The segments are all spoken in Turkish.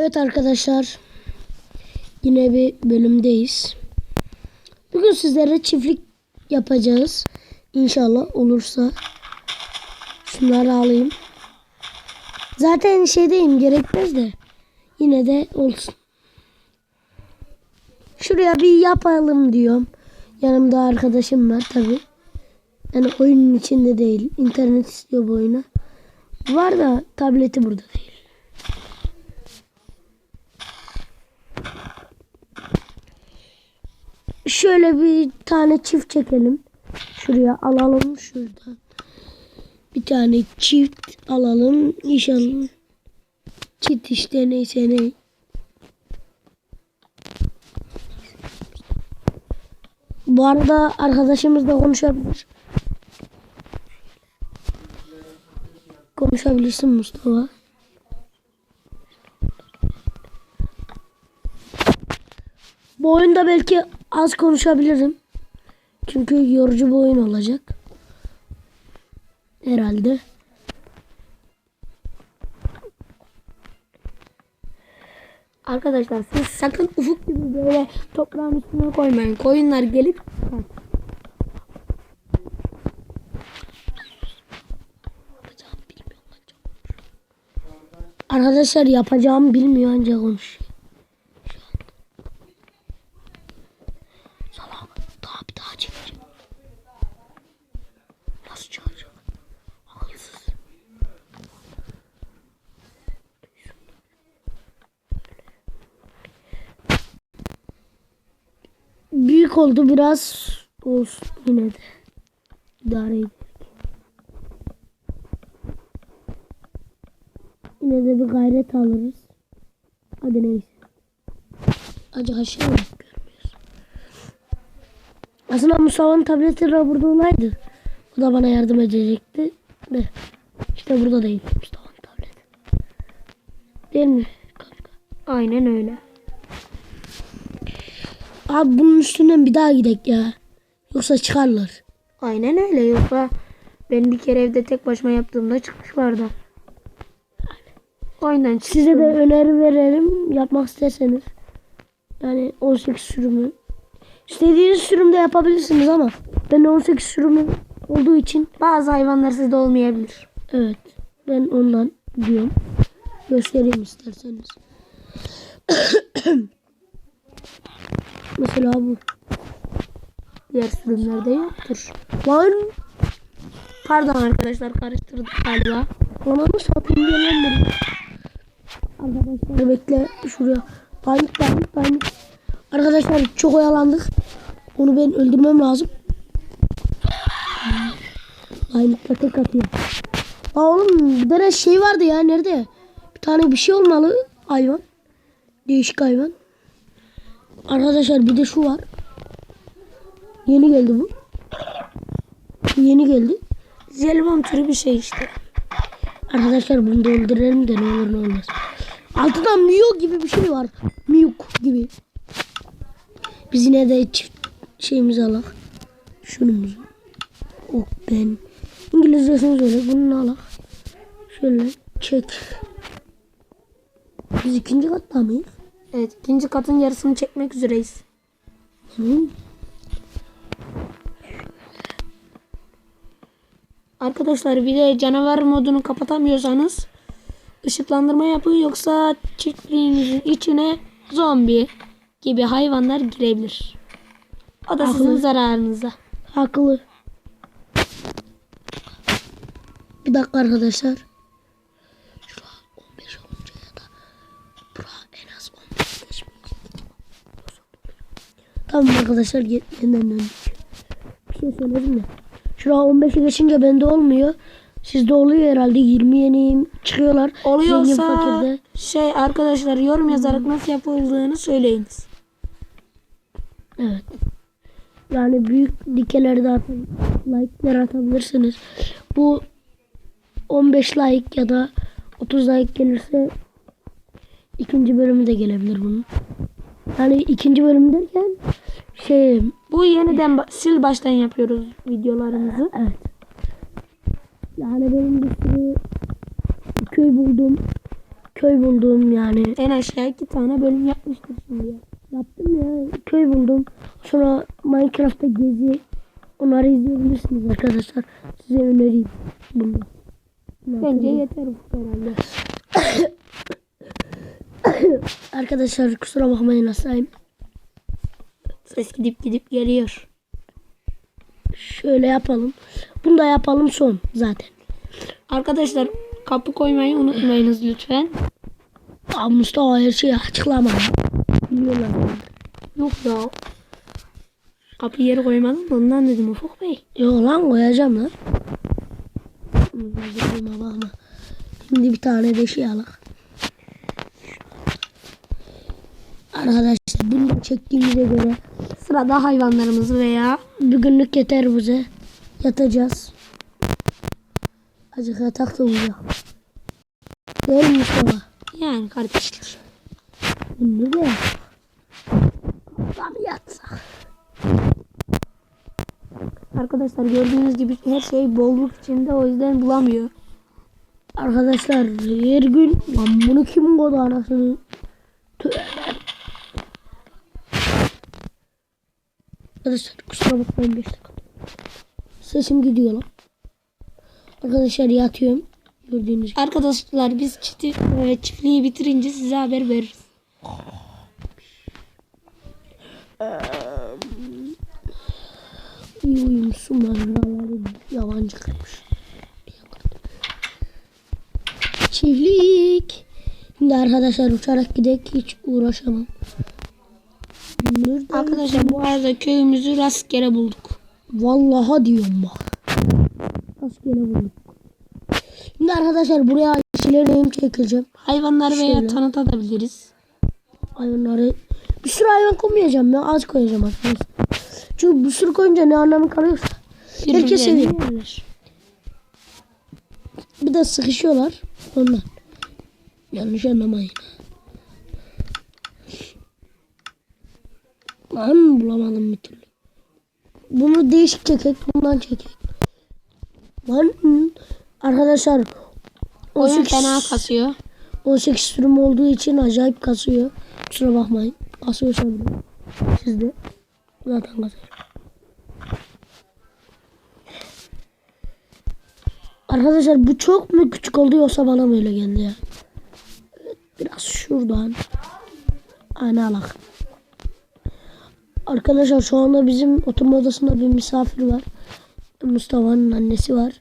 Evet arkadaşlar. Yine bir bölümdeyiz. Bugün sizlere çiftlik yapacağız. İnşallah olursa. Şunları alayım. Zaten şeydeyim gerekmez de. Yine de olsun. Şuraya bir yapalım diyorum. Yanımda arkadaşım var tabi. Yani oyunun içinde değil. İnternet istiyor bu oyuna. Var da tableti burada değil. Şöyle bir tane çift çekelim. Şuraya alalım şuradan. Bir tane çift alalım. İnşallah. Çift işte neyse ne. Bu arada arkadaşımız da konuşabilir. Konuşabilirsin Mustafa. Bu oyunda belki az konuşabilirim. Çünkü yorucu bir oyun olacak. Herhalde. Arkadaşlar siz sakın ufuk gibi böyle toprağın üstüne koymayın. Koyunlar gelip Arkadaşlar yapacağımı bilmiyor ancak konuşuyor. Şu anda. Salak. Daha bir daha çekeceğim. Nasıl çağıracağım? Akılsız. Oldu biraz. Olsun yine de. İdare eder. Yine de bir gayret alırız. Hadi neyse. Acı mı görmüyoruz? Aslında Mustafa'nın tableti burada olaydı. O da bana yardım edecekti. De. İşte burada değil Mustafa'nın tableti. Değil mi kanka? aynen öyle. Abi bunun üstünden bir daha gidek ya. Yoksa çıkarlar. Aynen öyle yoksa ben bir kere evde tek başıma yaptığımda çıkmışlardı. Çıktım. Size de öneri verelim yapmak isterseniz. Yani 18 sürümü. İstediğiniz sürümde yapabilirsiniz ama ben 18 sürümü olduğu için bazı hayvanlar sizde olmayabilir. evet ben ondan diyorum. Göstereyim isterseniz. Mesela bu. Diğer sürümlerde yoktur. Lan Pardon arkadaşlar karıştırdık galiba. ananı satayım gelen biri. Arkadaşlar bekle şuraya. Panik panik panik. Arkadaşlar çok oyalandık. Onu ben öldürmem lazım. Panikle tek atıyor. Aa oğlum bir tane şey vardı ya nerede? Bir tane bir şey olmalı hayvan. Değişik hayvan. Arkadaşlar bir de şu var. Yeni geldi bu. Yeni geldi. Jelibon türü bir şey işte. Arkadaşlar bunu da öldürelim de ne olur ne olmaz. Altında Miyo gibi bir şey var. Miyuk gibi. Biz yine de çift şeyimizi alak. Şunumuzu. Oh ben. İngilizcesini söyle. Bunu alak. Şöyle çek. Biz ikinci katta mıyız? Evet ikinci katın yarısını çekmek üzereyiz. Hı. Arkadaşlar bir de canavar modunu kapatamıyorsanız ışıklandırma yapın yoksa çiftliğinizin içine zombi gibi hayvanlar girebilir. O da sizin Haklı. zararınıza. Haklı. Bir dakika arkadaşlar. Şura 15 olunca ya da bura en az 15 geçmeyecek. Tamam arkadaşlar ye- yeniden döndük. Bir şey söyledim de. Şura 15'i geçince bende olmuyor. Sizde oluyor herhalde 20 yeni çıkıyorlar. Oluyorsa şey arkadaşlar yorum yazarak nasıl yapıldığını söyleyiniz. Evet. Yani büyük dikelerde atın, like'lar atabilirsiniz. Bu 15 like ya da 30 like gelirse ikinci bölümü de gelebilir bunun. Yani ikinci bölüm derken şey Bu yeniden sil baştan yapıyoruz videolarımızı. evet. Yani benim bir sürü köy buldum. köy buldum yani. En aşağı iki tane bölüm yapmıştır şimdi ya. Yaptım ya köy buldum. Sonra Minecraft'ta gezi. Onları izleyebilirsiniz arkadaşlar. Size önereyim bunu. Bence yeter bu herhalde. Arkadaşlar kusura bakmayın asayım. Ses gidip gidip geliyor. Şöyle yapalım. Bunu da yapalım son zaten. Arkadaşlar kapı koymayı unutmayınız lütfen. Aa, Mustafa her şeyi açıklama. Biliyorlar. Yok ya. Kapı yeri koymadım da ondan dedim Ufuk Bey. Yok lan koyacağım lan. Şimdi bir tane de şey alak. Arkadaşlar bunu da çektiğimize göre Sırada hayvanlarımızı veya bir günlük yeter bize. Yatacağız. Azıcık yatak da uyuyor. Değil mi Mustafa? yani kardeşler. Bunu da Lan yatsak. Arkadaşlar gördüğünüz gibi her şey bolluk içinde o yüzden bulamıyor. Arkadaşlar her gün lan bunu kim koydu anasını? Tövbe. Arkadaşlar kusura bakmayın 5 dakika. Sesim gidiyor lan. Arkadaşlar yatıyorum. Gördüğünüz gibi. Arkadaşlar biz çiti, e, çiftliği bitirince size haber veririz. İyi uyumuşsun ben buraları yabancı kırmış. Çiftlik. Şimdi arkadaşlar uçarak gidek hiç uğraşamam. Nereden? Arkadaşlar bu arada köyümüzü rastgele bulduk. Vallaha diyorum bak. Rastgele bulduk. Şimdi arkadaşlar buraya şeyleri neyim çekeceğim. Hayvanları veya Şöyle. tanıtabiliriz. Hayvanları bir sürü hayvan koymayacağım ya az koyacağım arkadaşlar. Çünkü bir sürü koyunca ne anlamı kalıyorsa. Herkes seviyor. Bir de sıkışıyorlar ondan. Yanlış anlamayın. Lan bulamadım bir türlü. Bunu değişik çekek, bundan çekek. Lan arkadaşlar Oyun 18, fena kasıyor. 18 sürüm olduğu için acayip kasıyor. Kusura bakmayın. Kasıyorsa bile. Siz de zaten kasıyor. Arkadaşlar bu çok mu küçük oldu yoksa bana mı öyle geldi ya? Evet, Biraz şuradan. Aynen alak. Arkadaşlar şu anda bizim oturma odasında bir misafir var. Mustafa'nın annesi var.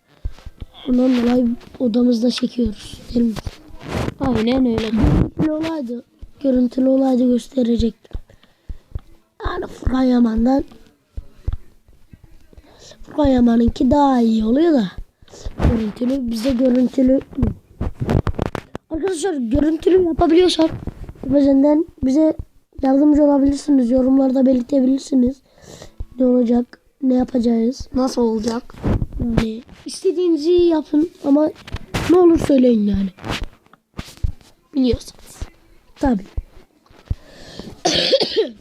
Ondan dolayı odamızda çekiyoruz. Değil mi? Aynen öyle. Görüntülü olaydı. Görüntülü olaydı gösterecektim. Yani Furkan Yaman'dan Furkan Yaman'ınki daha iyi oluyor da görüntülü bize görüntülü Arkadaşlar görüntülü yapabiliyorsak Özelden bize yardımcı olabilirsiniz. Yorumlarda belirtebilirsiniz. Ne olacak? Ne yapacağız? Nasıl olacak? Yani istediğinizi yapın ama ne olur söyleyin yani. Biliyorsunuz. Tabii.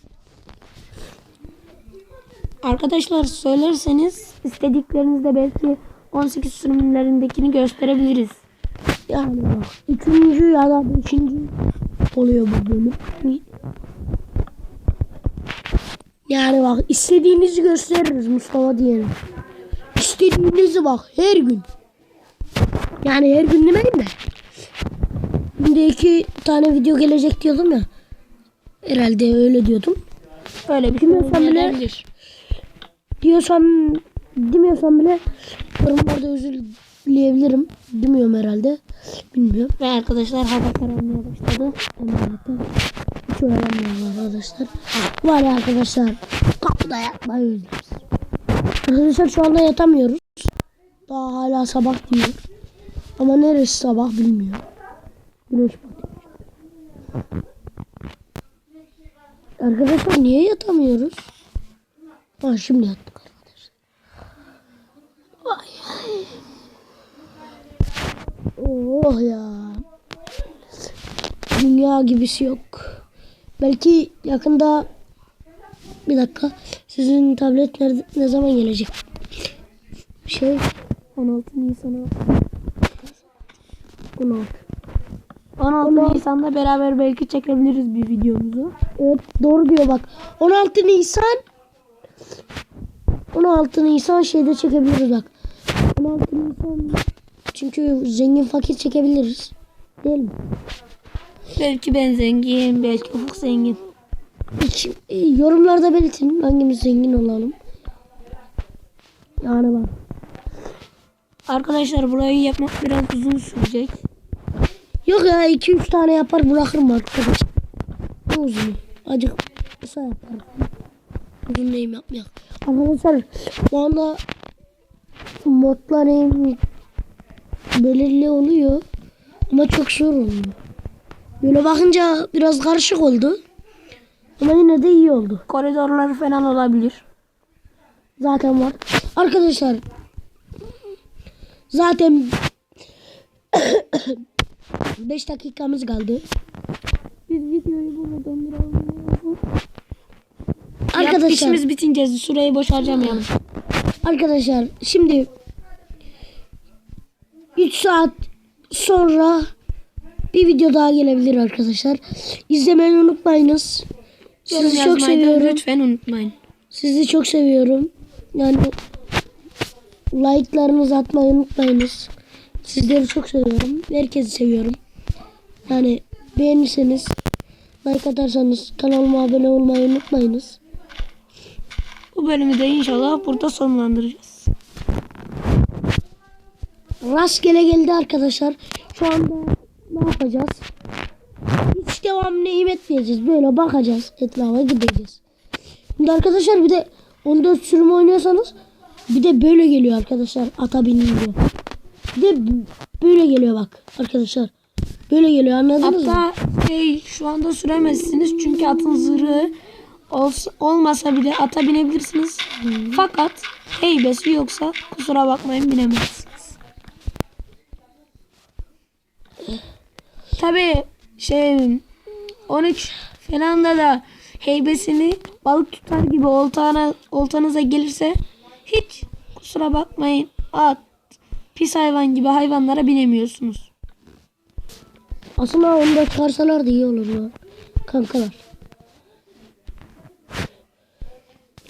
Arkadaşlar söylerseniz istediklerinizde belki 18 sürümlerindekini gösterebiliriz. Yani bak üçüncü ya da beşinci oluyor bu bölüm. Yani bak istediğinizi gösteririz Mustafa diyelim. İstediğinizi bak her gün. Yani her gün demeyin de. Günde iki tane video gelecek diyordum ya. Herhalde öyle diyordum. Öyle bir şey bile-. Diyorsam demiyorsam bile yorumlarda özür dileyebilirim. Demiyorum herhalde. Bilmiyorum. Ve arkadaşlar hava kararmaya başladı. Emanetten hiç öğrenmiyorum arkadaşlar. Var ya arkadaşlar kapıda yatmayı özlüyoruz. Arkadaşlar şu anda yatamıyoruz. Daha hala sabah diyor. Ama neresi sabah bilmiyor. Güneş batıyor. Arkadaşlar niye yatamıyoruz? Ha şimdi yattık arkadaşlar. Vay. Oh ya. Dünya gibisi yok. Belki yakında bir dakika sizin tablet nerede, ne zaman gelecek? Şey 16 Nisan'a 16. 16 Nisan'da beraber belki çekebiliriz bir videomuzu. Evet doğru diyor bak. 16 Nisan 16 Nisan şeyde çekebiliriz bak. 16 Nisan çünkü zengin fakir çekebiliriz. Değil mi? Belki ben zengin, belki Ufuk zengin. Hiç, e, yorumlarda belirtin hangimiz zengin olalım. Yani bak. Arkadaşlar burayı yapmak biraz uzun sürecek. Yok ya 2-3 tane yapar bırakırım arkadaş. Uzun. Acık kısa yaparım. Uzun neyim yapmayak. Arkadaşlar anda modlar belirli oluyor. Ama çok zor oluyor. Böyle bakınca biraz karışık oldu. Ama yine de iyi oldu. Koridorları falan olabilir. Zaten var. Arkadaşlar zaten 5 dakikamız kaldı. Biz videoyu burada donduralım. Arkadaşlar işimiz bitince süreyi boş harcamayalım. arkadaşlar şimdi 3 saat sonra bir video daha gelebilir arkadaşlar. İzlemeyi unutmayınız. Sizi çok seviyorum. Lütfen unutmayın. Sizi çok seviyorum. Yani like'larınızı atmayı unutmayınız. Sizleri çok seviyorum. Herkesi seviyorum. Yani beğenirseniz like atarsanız kanalıma abone olmayı unutmayınız. Bu bölümü de inşallah burada sonlandıracağız. Rastgele geldi arkadaşlar. Şu anda ne yapacağız? Hiç devam neyim etmeyeceğiz. Böyle bakacağız. Etrafa gideceğiz. Şimdi arkadaşlar bir de 14 sürüm oynuyorsanız bir de böyle geliyor arkadaşlar. Ata binin diyor. Bir de böyle geliyor bak arkadaşlar. Böyle geliyor anladınız mı? Hatta şey şu anda süremezsiniz çünkü atın zırhı olsa, olmasa bile ata binebilirsiniz. Fakat heybesi yoksa kusura bakmayın binemezsiniz. Tabi şey 13 falan da da heybesini balık tutar gibi oltana, oltanıza gelirse hiç kusura bakmayın at pis hayvan gibi hayvanlara binemiyorsunuz. Aslında onu da çıkarsalar da iyi olur ya. Kankalar.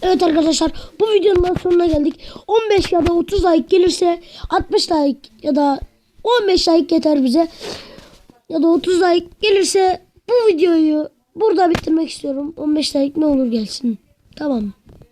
Evet arkadaşlar bu videonun sonuna geldik. 15 ya da 30 like gelirse 60 like ya da 15 like yeter bize. Ya da 30 like gelirse bu videoyu burada bitirmek istiyorum. 15 like ne olur gelsin. Tamam.